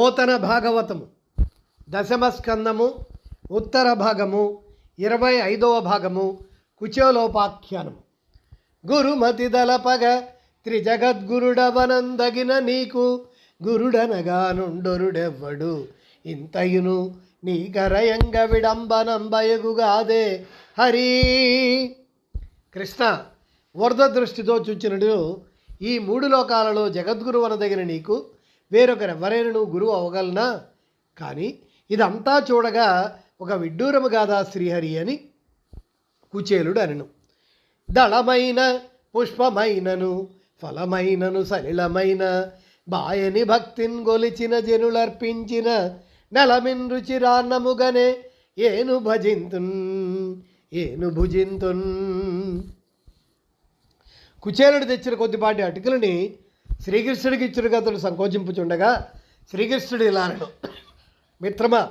పోతన భాగవతము. దశమస్కందము ఉత్తర భాగము ఇరవై ఐదవ భాగము కుచోలోపాఖ్యానము. గురుమతి దళపగ త్రిజగద్గురుడవనందగిన నీకు గురుడనగా నుండొరుడెవ్వడు. ఇంతయును నీ గరయంగ విడంబనంబయగుగాదే. హరి! కృష్ణ వరద దృష్టితో చూచినడు. ఈ మూడు లోకాలలో జగద్గురు అనదగిన నీకు వేరొకరెవరైనను గురువు అవగలనా కానీ ఇదంతా చూడగా ఒక విడ్డూరము గాదా శ్రీహరి అని కుచేలుడు అనను దళమైన పుష్పమైనను ఫలమైనను సలిలమైన బాయని భక్తిన్ గొలిచిన జనులర్పించిన నలమిన్ రుచిరాన్నముగనే ఏను భజింతున్ ఏను భుజింతున్. కుచేలుడు తెచ్చిన కొద్దిపాటి అటుకులని శ్రీకృష్ణుడికి ఇచ్చుడుగా అతడు సంకోచింపుచుండగా శ్రీకృష్ణుడు ఇలా అనడు. మిత్రమా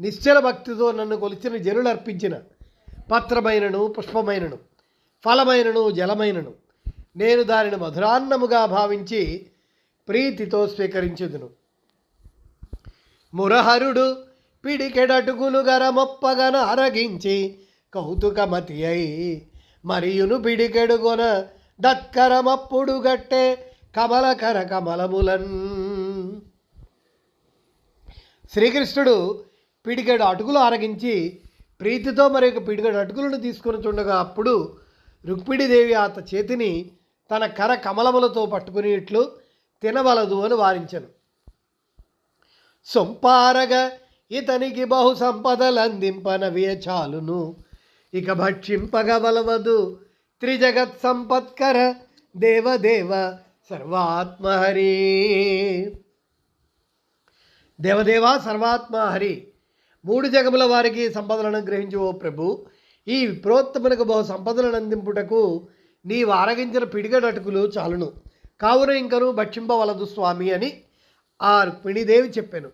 నిశ్చల భక్తితో నన్ను కొలిచిన జనులు అర్పించిన పత్రమైనను పుష్పమైనను ఫలమైనను జలమైనను నేను దానిని మధురాన్నముగా భావించి ప్రీతితో స్వీకరించుదును. మురహరుడు గర గరమొప్పగన అరగించి కౌతుకమతి అయి మరియును పిడికెడుగొన దత్కరమప్పుడు గట్టే కమలకర కమలములన్. శ్రీకృష్ణుడు పిడికెడు అటుకులు ఆరగించి ప్రీతితో మరి ఒక పిడికెడు అటుకులను తీసుకుని చూడగా అప్పుడు రుక్మిణీదేవి అత చేతిని తన కర కమలములతో పట్టుకుని ఇట్లు తినవలదు అని వారించను. సొంపారగ ఇతనికి బహు సంపదలందింపనవియ చాలును. ఇక భక్షింపగవలవదు త్రిజగత్ సంపత్కర దేవదేవ సర్వాత్మహరి దేవదేవ సర్వాత్మ హరి. మూడు జగముల వారికి సంపదలను గ్రహించు ఓ ప్రభు. ఈ విప్రోత్తమునకు బహు సంపదలను అందింపుటకు నీవు ఆరగించిన పిడిగడటుకులు చాలును. కావున ఇంకను భక్షింపవలదు స్వామి అని ఆ రుక్మిణీదేవి చెప్పాను.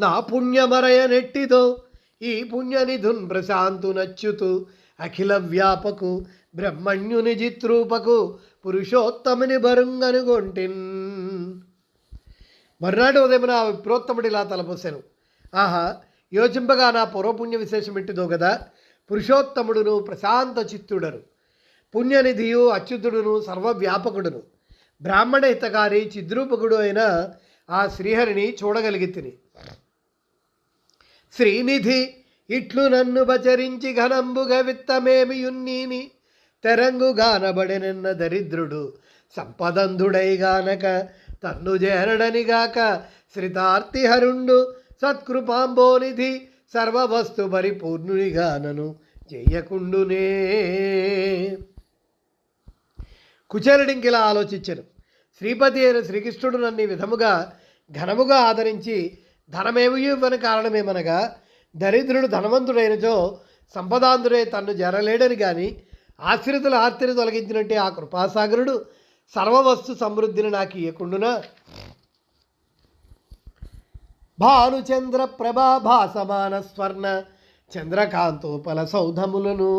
నా పుణ్యమరయ నెట్టితో ఈ పుణ్యనిధున్ ప్రశాంతు నచ్చుతూ అఖిల వ్యాపకు బ్రహ్మణ్యుని జిత్రూపకు పురుషోత్తముని బరుంగనుగొంటిన్ మర్నాడు ఉదయమున ఆ విప్రోత్తముడు ఇలా తలపోసాను ఆహా యోచింపగా నా పూర్వపుణ్య విశేషం ఎట్టిదో కదా పురుషోత్తముడును ప్రశాంత చిత్తుడను పుణ్యనిధియు అచ్యుతుడును సర్వవ్యాపకుడును బ్రాహ్మణ హితకారి చిద్రూపకుడు అయిన ఆ శ్రీహరిని చూడగలిగి తిని శ్రీనిధి ఇట్లు నన్ను బచరించి ఘనంబుగ విత్తమేమియున్నీని తెరంగుగానబడినన్న దరిద్రుడు. సంపదంధుడై గానక తన్ను చేరడనిగాక శ్రితార్తిహరుండు సత్కృపాంబోనిధి సర్వవస్తు పరిపూర్ణునిగానను చెయ్యకుండునే కుచేలుడింకిలా ఆలోచించను శ్రీపతి అయిన శ్రీకృష్ణుడు నన్ను విధముగా ఘనముగా ఆదరించి ధనమేమి ఇవ్వని కారణమేమనగా దరిద్రుడు ధనవంతుడైనచో సంపదాంధుడే తన్ను జరలేడని కానీ ఆశ్రితుల ఆశ్చర్య తొలగించినట్టే ఆ కృపాసాగరుడు సర్వవస్తు సమృద్ధిని నాకు ఇయ్యకుండునా? భానుచంద్ర ప్రభా భాసమాన స్వర్ణ చంద్రకాంతోపల సౌధములను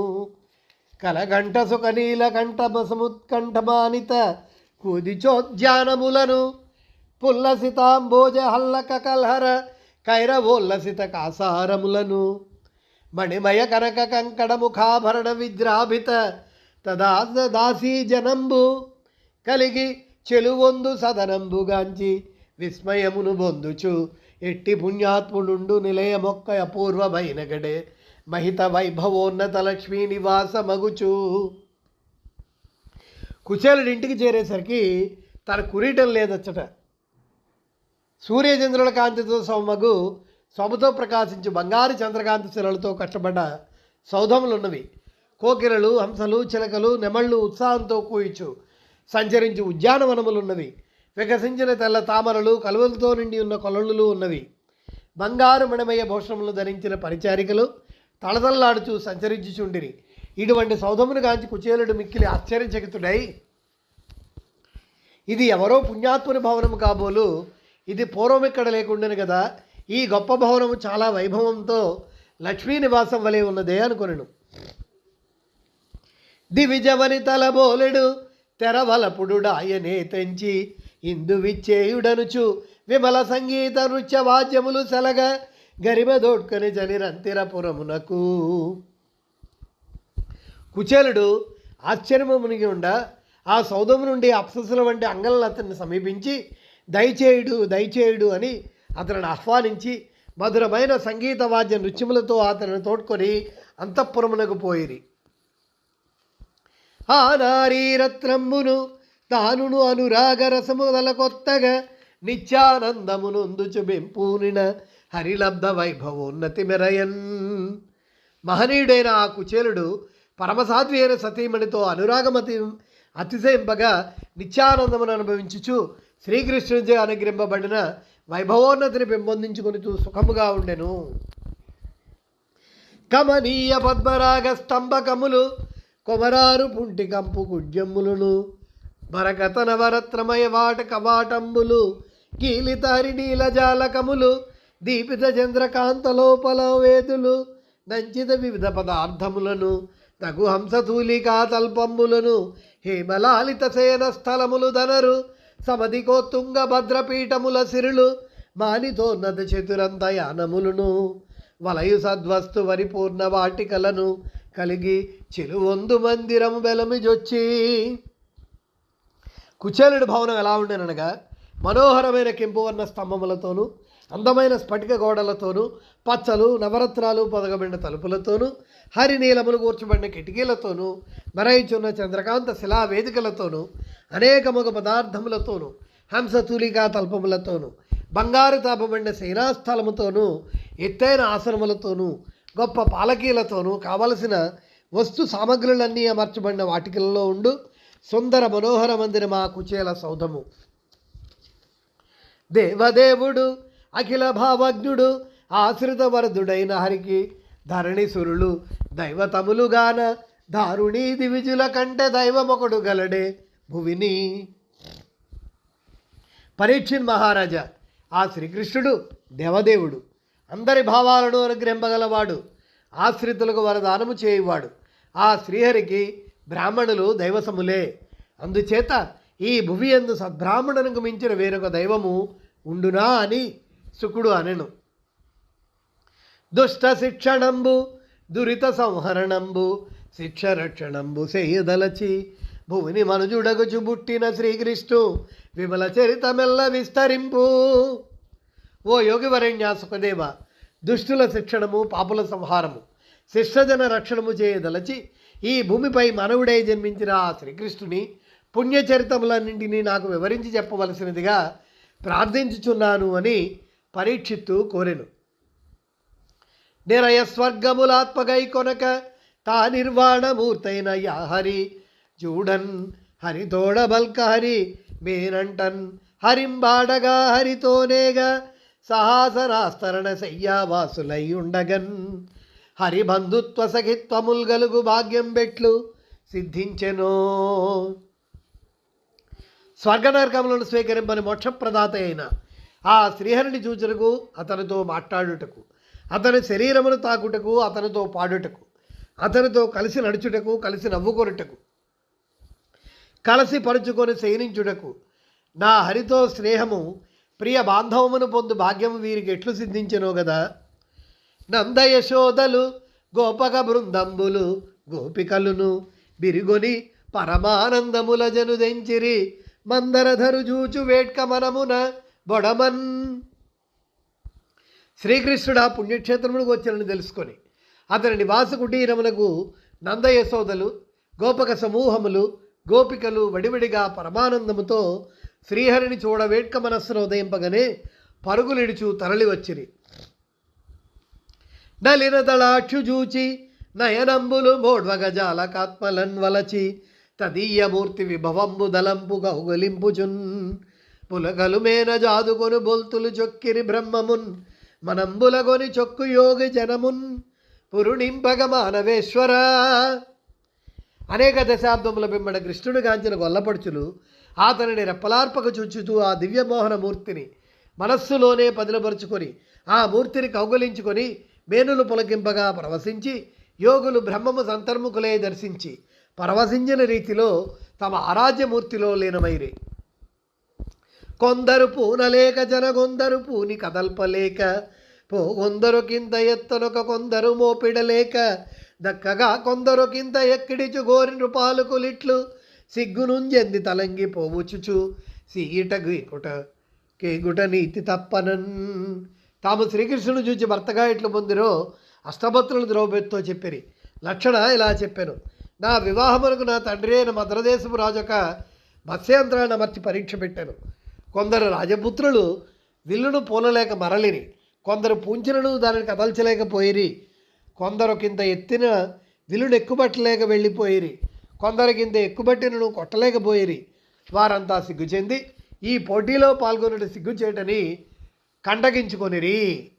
కలగంట సుఖనీల కంఠమసముత్కంఠమానిత కుదిచోద్యానములను పుల్లసితాంబోజ హల్లక కల్హర కైరవోల్లసిత కాసారములను మణిమయ కనక కంకణ ముఖాభరణ విద్రాభిత తదా దాసీ జనంబు కలిగి చెలువొందు సదనంబుగాంచి విస్మయమును బొందుచు. ఎట్టి పుణ్యాత్ముడుండు నిలయమొక్క అపూర్వమైన గడే మహిత వైభవోన్నత లక్ష్మీ నివాస మగుచు కుచేలుడింటికి చేరేసరికి తన కురీటం లేదచ్చట. సూర్యచంద్రుల కాంతితో సొమ్మగు సొమతో ప్రకాశించు బంగారు చంద్రకాంతి శిలలతో కట్టబడ్డ సౌధములున్నవి. కోకిలలు హంసలు చిలకలు నెమళ్ళు ఉత్సాహంతో కూయిచు సంచరించు ఉద్యానవనములున్నవి. వికసించిన తెల్ల తామరలు కలువలతో నిండి ఉన్న కొలళ్ళు ఉన్నవి. బంగారు మణమయ భూషణములు ధరించిన పరిచారికలు తళతళలాడుచు సంచరించుచుండిరి. ఇటువంటి సౌధమును గాంచి కుచేలుడు మిక్కిలి ఆశ్చర్యచకితుడై ఇది ఎవరో పుణ్యాత్ముని భవనము కాబోలు ఇది పూర్వం ఇక్కడ లేకుండాను కదా ఈ గొప్ప భవనము చాలా వైభవంతో లక్ష్మీ నివాసం వలె ఉన్నదే అనుకొనెను. దివిజవని తలబోలెడు తెరవలపుడుడాయనే తెంచి ఇందు విచ్చేయుడనుచు విమల సంగీత నృత్య వాద్యములు సెలగ గరిమ దోడ్కొని జనిరంతిరపురమునకు. కుచేలుడు ఆశ్చర్యము మునిగి ఉండ ఆ సౌదము నుండి అప్ససుల వంటి అంగలను అతన్ని సమీపించి దయచేయుడు దయచేయుడు అని అతనిని ఆహ్వానించి మధురమైన సంగీత వాద్య నృత్యములతో అతనిని తోడ్కొని అంతఃపురమునకు పోయిరి. ఆ నారీరత్నమ్మును తానును అనురాగ రసముదల కొత్తగా నిత్యానందమునందుచు బెంపూనిన హరిలబ్ధ వైభవోన్నతి మెరయన్. మహనీయుడైన ఆ కుచేలుడు పరమసాధ్వి అయిన సతీమణితో అనురాగమతి అతిశయింపగా నిత్యానందమును అనుభవించుచు శ్రీకృష్ణుడిచే అనుగ్రహింపబడిన వైభవోన్నతిని పెంపొందించుకొని సుఖముగా ఉండెను. కమనీయ పద్మరాగ స్తంభకములు కొమరారు పుంటి కంపు కుడ్యమ్ములను మరకత నవరత్నమయ వాట కవాటంబులు కీలితారి నీలజాలకములు దీపిత చంద్రకాంతలోపల వేదులు నంచిత వివిధ పదార్థములను తగు హంసతూలికా తల్పంబులను హేమలాలిత సేన స్థలములు ధనరు సమధికో భద్రపీఠముల సిరులు మానితోన్నత చతురంత యానములను. వలయు సద్వస్తు పరిపూర్ణ వాటికలను కలిగి చెలువొందు మందిరము బెలమిజొచ్చి. కుచేలుడి భవనం ఎలా ఉండేననగా మనోహరమైన కెంపువర్ణ స్తంభములతోనూ అందమైన స్ఫటిక గోడలతోనూ పచ్చలు నవరత్నాలు పొదగబడిన తలుపులతోనూ హరినీలములు కూర్చబడిన కిటికీలతోనూ మరయిచున్న చంద్రకాంత శిలా వేదికలతోనూ అనేకముగ పదార్థములతోనూ హంసతూలికా తల్పములతోనూ బంగారు తాపబడిన సేనాస్థలముతోనూ ఎత్తైన ఆసనములతోనూ గొప్ప పాలకీలతోనూ కావలసిన వస్తు సామగ్రులన్నీ అమర్చబడిన వాటికలలో ఉండు. సుందర మనోహర మందిరమా కుచేల సౌధము. దేవదేవుడు అఖిల భావజ్ఞుడు ఆశ్రిత వరదుడైన హరికి ధరణిసురులు దైవతములుగాన దారుణీ దివిజుల కంటే దైవమొకడు గలడే భువిని. పరీక్షిన్ మహారాజా ఆ శ్రీకృష్ణుడు దేవదేవుడు అందరి భావాలను అనుగ్రహింపగలవాడు ఆశ్రితులకు వరదానము చేయువాడు. ఆ శ్రీహరికి బ్రాహ్మణులు దైవసములే. అందుచేత ఈ భువి ఎందు సద్బ్రాహ్మణునికి మించిన వేరొక దైవము ఉండునా అని శుకుడు అనెను. దుష్ట శిక్షణంబు దురిత సంహరణంబు శిక్ష రక్షణంబు చేయదలచి భువిని మనుజుడగుచు బుట్టిన శ్రీకృష్ణు విమల చరితమెల్ల విస్తరింపు. ఓ యోగివరణ్యాసుకదేవ దుష్టుల శిక్షణము పాపుల సంహారము శిష్టజన రక్షణము చేయదలచి ఈ భూమిపై మానవుడై జన్మించిన ఆ శ్రీకృష్ణుని పుణ్యచరితములన్నింటినీ నాకు వివరించి చెప్పవలసినదిగా ప్రార్థించుచున్నాను అని పరీక్షిత్తు కోరెను. నిరయ స్వర్గములాత్మగై కొనక తా నిర్వాణమూర్తైన యా హరి చూడన్ హరితోడ బల్క హరి మేనంటన్ హరింబాడగా హరితోనేగా సహాసరాస్తరణ శయ్యావాసులై ఉండగన్ హరిబంధుత్వ సఖిత్వముల్ గలుగు భాగ్యం బెట్లు సిద్ధించెనో. స్వర్గనరకములను స్వీకరింపని మోక్షప్రదాత అయిన ఆ శ్రీహరిని చూచుటకు అతనితో మాట్లాడుటకు అతని శరీరమును తాకుటకు అతనితో పాడుటకు అతనితో కలిసి నడుచుటకు కలిసి నవ్వుకొనుటకు కలిసి పరుచుకొని శయనించుటకు నా హరితో స్నేహము ప్రియ బాంధవమును పొందు భాగ్యము వీరికి ఎట్లు సిద్ధించెనో కదా నంద యశోదలు గోపక బృందంబులు గోపికలును బిరిగొని పరమానందముల జనుదెంచిరి మందరధరు జూచు వేట్క మనమున బొడమన్. శ్రీకృష్ణుడు ఆ పుణ్యక్షేత్రములకు వచ్చానని తెలుసుకొని అతని నివాస కుటీరమునకు నందయశోదలు గోపక సమూహములు గోపికలు వడివడిగా పరమానందముతో శ్రీహరిని చూడ వేట్క మనస్సును ఉదయింపగానే పరుగులిడుచు తరలి వచ్చిరి నలిన దళాక్షు నయనంబులు మోడ్వగజాల వలచి తదీయమూర్తి విభవంబు దలంపు కౌగలింపుచున్ పులకలు మేన జాదుకొను బొల్తులు చొక్కిరి బ్రహ్మమున్ మనంబులగొని చొక్కు యోగి జనమున్ పురుణింపగ మానవేశ్వర. అనేక దశాబ్దముల పిమ్మడ కృష్ణుడు గాంచిన గొల్లపడుచులు అతనిని రెప్పలార్పక చూచుతూ ఆ దివ్యమోహన మూర్తిని మనస్సులోనే పదిలపరుచుకొని ఆ మూర్తిని కౌగలించుకొని మేనులు పులకింపగా ప్రవశించి యోగులు బ్రహ్మము సంతర్ముకులే దర్శించి పరవశించిన రీతిలో తమ ఆరాధ్యమూర్తిలో లీనమైరే. కొందరు పూనలేక జనగొందరు పూని కదల్పలేక పోగొందరు కింద ఎత్తనొక కొందరు మోపిడలేక దక్కగా కొందరు కింద ఎక్కిడిచు గోరి నృపాలు కులిట్లు సిగ్గునుంజెంది తలంగి పోవుచుచు సీట గీకుట కేగుట నీతి తప్పనన్. తాము శ్రీకృష్ణుని చూచి భర్తగా ఇట్లు పొందిరో అష్టభత్రులు ద్రౌపదితో చెప్పిరి. లక్షణ ఇలా చెప్పాను. నా వివాహమునకు నా తండ్రి అయిన మద్రదేశపు రాజొక మత్స్యంత్రాన్ని అమర్చి పరీక్ష పెట్టాను. కొందరు రాజపుత్రులు విల్లును పూనలేక మరలిరి. కొందరు పూంచినను దానిని కదల్చలేకపోయిరి. కొందరు కింద ఎత్తిన విలును ఎక్కుబట్టలేక వెళ్ళిపోయిరి. కొందరు కింద ఎక్కుబట్టినను కొట్టలేకపోయిరి. వారంతా సిగ్గు చెంది ఈ పోటీలో పాల్గొనడం సిగ్గు చేయటని కంటగించుకొనిరి.